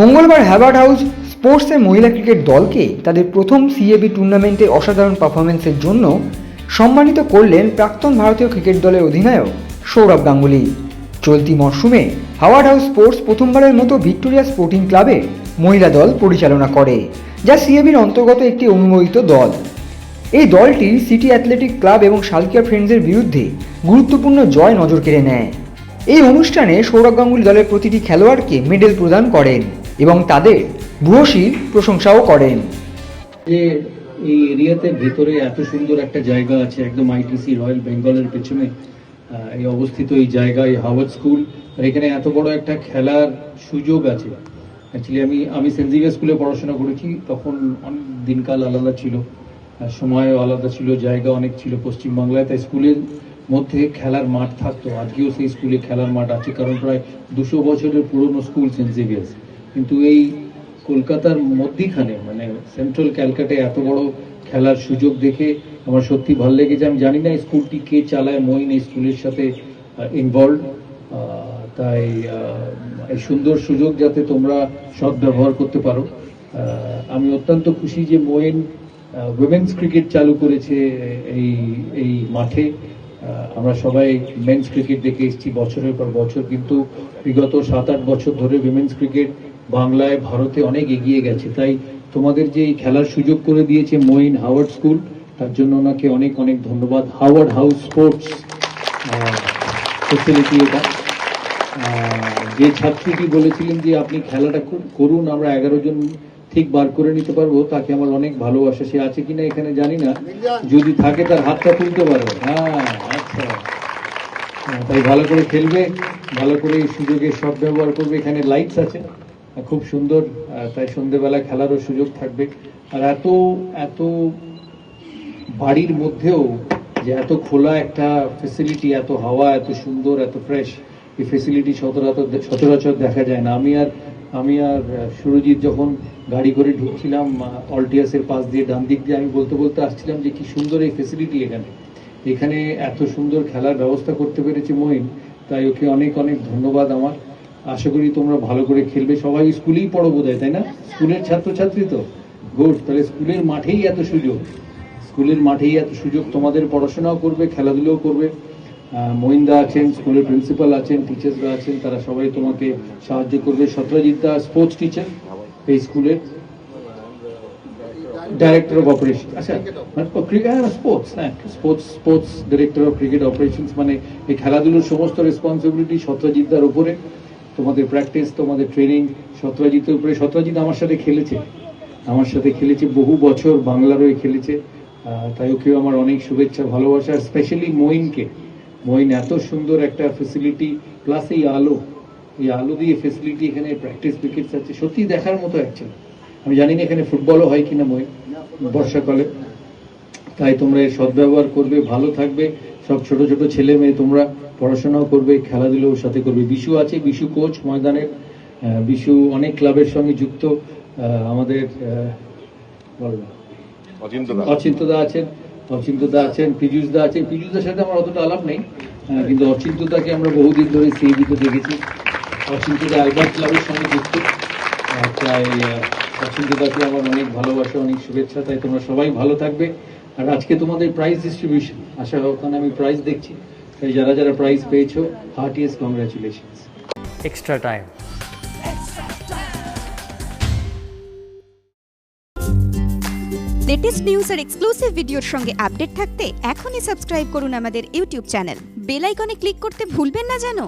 মঙ্গলবার হ্যাভার্ড হাউস স্পোর্টসের মহিলা ক্রিকেট দলকে তাদের প্রথম সিএবি টুর্নামেন্টে অসাধারণ পারফরমেন্সের জন্য সম্মানিত করলেন প্রাক্তন ভারতীয় ক্রিকেট দলের অধিনায়ক সৌরভ গাঙ্গুলি। চলতি মরশুমে হাওয়ার্ড হাউস স্পোর্টস প্রথমবারের মতো ভিক্টোরিয়া স্পোর্টিং ক্লাবে মহিলা দল পরিচালনা করে, যা সিএবির অন্তর্গত একটি অনুমোদিত দল। এই দলটি সিটি অ্যাথলেটিক ক্লাব এবং সালকিয়া ফ্রেন্ডসের বিরুদ্ধে গুরুত্বপূর্ণ জয় নজর কেড়ে নেয়। এই অনুষ্ঠানে সৌরভ গাঙ্গুলি দলের প্রতিটি খেলোয়াড়কে মেডেল প্রদান করেন। এবং তাদের ভূয়সীর প্রশংসাও করেন। যে এই এরিয়াতে ভেতরে এত সুন্দর একটা জায়গা আছে, একদম আইটিসি রয়্যাল বেঙ্গলের পেছনে এই অবস্থিত এই জায়গায় হাওয়ার্ড স্কুল আর এখানে এত বড় একটা খেলার সুযোগ আছে। অ্যাকচুয়ালি আমি আমি সেন্ট জেভিয়ার স্কুলে পড়াশোনা করেছি, তখন অনেক দিনকাল আলাদা ছিল, আর সময়ও আলাদা ছিল, জায়গা অনেক ছিল পশ্চিমবাংলায়, তাই স্কুলের মধ্যে খেলার মাঠ থাকতো। আজকেও সেই স্কুলে খেলার মাঠ আছে, কারণ প্রায় দুশো বছরের পুরনো স্কুল সেন্ট জেভিয়ার্স কিন্তু এই কলকাতার মধ্যিখানে মানে সেন্ট্রাল ক্যালকাটায় এত বড় খেলার সুযোগ দেখে আমার সত্যি ভালো লেগেছে। আমি জানি না স্কুলটি কে চালায় মইন এই স্কুলের সাথে ইনভলভ তাই এই সুন্দর সুযোগ যাতে তোমরা সৎ ব্যবহার করতে পারো। আমি অত্যন্ত খুশি যে মোয়েন উইমেন্স ক্রিকেট চালু করেছে এই এই মাঠে। আমরা সবাই মেন্স ক্রিকেট দেখে এসেছি বছরের পর বছর, কিন্তু বিগত সাত আট বছর ধরে উইমেন্স ক্রিকেট বাংলায় ভারতে অনেক এগিয়ে গেছে। তাই তোমাদের যে খেলার সুযোগ করে দিয়েছে মোইন হাওয়ার্ড স্কুল তার জন্য ওনাকে অনেক অনেক ধন্যবাদ। হাওয়ার্ড হাউস স্পোর্টস ফেসিলিটি এটা। যে ছাত্রীটি বলেছিলেন যে আপনি খেলাটা কর- করুন আমরা এগারো জন ঠিক বার করে নিতে পারব তাকে আমার অনেক ভালোবাসা। সে আছে কিনা এখানে জানি না। যদি থাকে তার হাতটা তুলতে পারো। হ্যাঁ আচ্ছা। হ্যাঁ, তাই ভালো করে খেলবে ভালো করে এই সুযোগের সব ব্যবহার করবে। এখানে লাইটস আছে। খুব সুন্দর তাই সন্ধেবেলা খেলারও সুযোগ থাকবে। আর এত এত বাড়ির মধ্যেও যে এত খোলা একটা ফেসিলিটি এত হাওয়া, এত সুন্দর, এত ফ্রেশ এই ফেসিলিটি সচরাচর দেখা যায় না। আমি আর আমি আর সুরজিৎ যখন গাড়ি করে ঢুকছিলাম অল্টিয়াসের পাশ দিয়ে ডান দিক দিয়ে আমি বলতে বলতে আসছিলাম যে, কি সুন্দর এই ফেসিলিটি এখানে। এখানে এত সুন্দর খেলার ব্যবস্থা করতে পেরেছে মহিন। তাই ওকে অনেক অনেক ধন্যবাদ আমার। আশা করি তোমরা ভালো করে খেলবে। সবাই স্কুলেই পড়ো বোধ তাই না? স্কুলের ছাত্রছাত্রী তো? গুড তাহলে স্কুলের মাঠেই এত সুযোগ। স্কুলের মাঠেই এত সুযোগ, তোমাদের পড়াশোনাও করবে, খেলাধুলাও করবে। মহিন্দা আছেন, স্কুলের প্রিন্সিপাল আছেন টিচার্সরা আছেন, তারা সবাই তোমাকে সাহায্য করবে। সত্যজিৎ দা স্পোর্টস টিচার এই স্কুলের। ডাইরেক্টর অফ অপারেশন আচ্ছা স্পোর্টস হ্যাঁ sports sports director of cricket operations মানে এই খেলাধুলোর সমস্ত রেসপন্সিবিলিটি সত্যজিৎদার উপরে। তোমাদের প্র্যাকটিস তোমাদের ট্রেনিং সত্যজিতের উপরে সত্যজিৎ আমার সাথে খেলেছে। আমার সাথে খেলেছে বহু বছর বাংলার হয়ে খেলেছে। তাই ওকেও আমার অনেক শুভেচ্ছা ভালোবাসা স্পেশালি মইনকে মইন এত সুন্দর একটা ফেসিলিটি প্লাস এই আলো এই আলো দিয়ে ফেসিলিটি এখানে প্র্যাকটিস উইকেটস আছে। সত্যি দেখার মতো অ্যাকচুয়ালি আমি জানি না এখানে ফুটবলও হয় কিনা মই বর্ষাকালে। তাই তোমরা এর সদ্ব্যবহার করবে ভালো থাকবে। সব ছোট ছোট ছেলে মেয়ে তোমরা পড়াশোনাও করবে খেলাধুলোর সাথে করবে। বিশু আছে বিশু কোচ ময়দানের বিশু অনেক ক্লাবের সঙ্গে যুক্ত আমাদের অচিন্তদা আছেন অচিন্তদা আছেন পীযুষদা আছেন। পীযুষদার সাথে আমার অতটা আলাপ নেই কিন্তু অচিন্তদাকে আমরা বহুদিন ধরে সিএবিতে দেখেছি। অচিন্তদা আলবার্ট ক্লাবের সঙ্গে যুক্ত তাই অচিন্তদাকে আমার অনেক ভালোবাসা অনেক শুভেচ্ছা তাই তোমরা সবাই ভালো থাকবে। আর আজকে তোমাদের প্রাইজ ডিস্ট্রিবিউশন আশা ওখানে আমি প্রাইজ দেখছি। তাই যারা যারা প্রাইজ পেয়েছ heartiest congratulation extra time. Latest news আর এক্সক্লুসিভ ভিডিওর সঙ্গে আপডেট থাকতে এখনই সাবস্ক্রাইব করুন আমাদের ইউটিউব চ্যানেল বেল আইকনে ক্লিক করতে ভুলবেন না জানো